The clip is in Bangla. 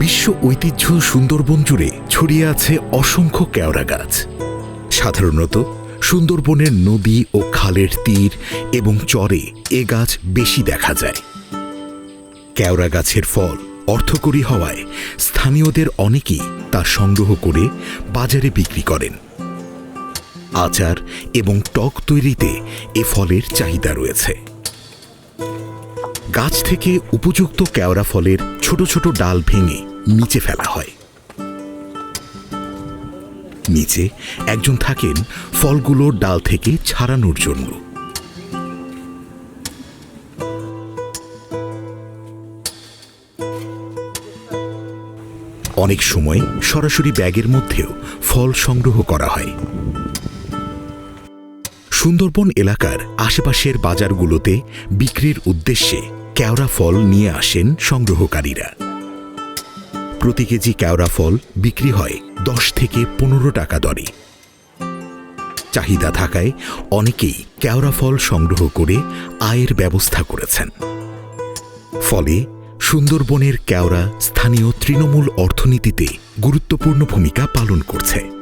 বিশ্ব ঐতিহ্য সুন্দরবন জুড়ে ছড়িয়ে আছে অসংখ্য কেওড়া গাছ। সাধারণত সুন্দরবনের নদী ও খালের তীর এবং চরে এ গাছ বেশি দেখা যায়। কেওড়া গাছের ফল অর্থকরী হওয়ায় স্থানীয়দের অনেকেই তা সংগ্রহ করে বাজারে বিক্রি করেন। আচার এবং টক তৈরিতে এ ফলের চাহিদা রয়েছে। গাছ থেকে উপযুক্ত কেওড়া ফলের ছোট ছোট ডাল ভেঙে নিচে ফেলা হয়। নিচে একজন থাকেন ফলগুলোর ডাল থেকে ছাড়ানোর জন্য। অনেক সময় সরাসরি ব্যাগের মধ্যেও ফল সংগ্রহ করা হয়। সুন্দরবন এলাকার আশেপাশের বাজারগুলোতে বিক্রির উদ্দেশ্যে কেওড়া ফল নিয়ে আসেন সংগ্রহকারীরা। প্রতি কেজি কেওড়া ফল বিক্রি হয় দশ থেকে পনেরো টাকা দরে। চাহিদা থাকায় অনেকেই কেওড়া ফল সংগ্রহ করে আয়ের ব্যবস্থা করেছেন। ফলে সুন্দরবনের কেওড়া স্থানীয় তৃণমূল অর্থনীতিতে গুরুত্বপূর্ণ ভূমিকা পালন করছে।